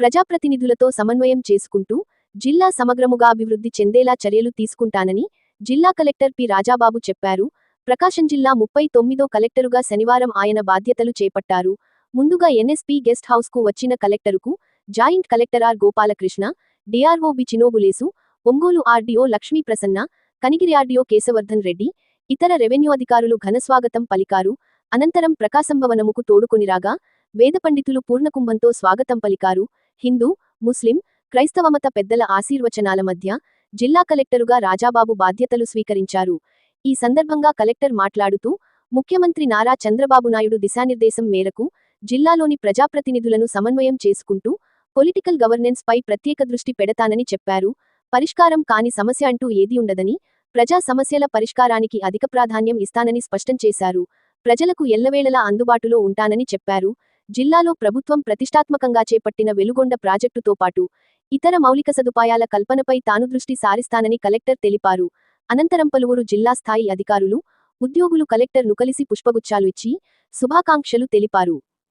ప్రజాప్రతినిధులతో సమన్వయం చేసుకుంటూ జిల్లా సమగ్రముగా అభివృద్ధి చెందేలా చర్యలు తీసుకుంటానని జిల్లా కలెక్టర్ పి. రాజాబాబు చెప్పారు. ప్రకాశం జిల్లా ముప్పై తొమ్మిదో కలెక్టరుగా శనివారం ఆయన బాధ్యతలు చేపట్టారు. ముందుగా ఎన్ఎస్పీ గెస్ట్ హౌస్కు వచ్చిన కలెక్టరుకు joint collector R. Gopalakrishna DRO B. Chinobulesu Ongole RDO Lakshmi Prasanna Kanigiri RDO Kesavardhan Reddy ఇతర రెవెన్యూ అధికారులు ఘనస్వాగతం పలికారు. అనంతరం ప్రకాశంభవనముకు తోడుకొనిరాగా వేద పండితులు పూర్ణకుంభంతో స్వాగతం పలికారు. హిందూ ముస్లిం క్రైస్తవమత పెద్దల ఆశీర్వచనాల మధ్య జిల్లా కలెక్టరుగా రాజాబాబు బాధ్యతలు స్వీకరించారు. ఈ సందర్భంగా కలెక్టర్ మాట్లాడుతూ ముఖ్యమంత్రి నారా చంద్రబాబు నాయుడు దిశానిర్దేశం మేరకు జిల్లాలోని ప్రజాప్రతినిధులను సమన్వయం చేసుకుంటూ పొలిటికల్ గవర్నెన్స్ పై ప్రత్యేక దృష్టి పెడతానని చెప్పారు. పరిష్కారం కాని సమస్య అంటూ ఏదీ ఉండదని ప్రజా సమస్యల పరిష్కారానికి అధిక ప్రాధాన్యం ఇస్తానని స్పష్టం చేశారు. ప్రజలకు ఎల్లవేళలా అందుబాటులో ఉంటానని చెప్పారు. జిల్లాలో ప్రభుత్వం ప్రతిష్టాత్మకంగా చేపట్టిన వెలుగొండ ప్రాజెక్టుతో పాటు ఇతర మౌలిక సదుపాయాల కల్పనపై తాను దృష్టి సారిస్తానని కలెక్టర్ తెలిపారు. అనంతరం పలువురు జిల్లా స్థాయి అధికారులు ఉద్యోగులు కలెక్టర్ను కలిసి పుష్పగుచ్చాలు ఇచ్చి శుభాకాంక్షలు తెలిపారు.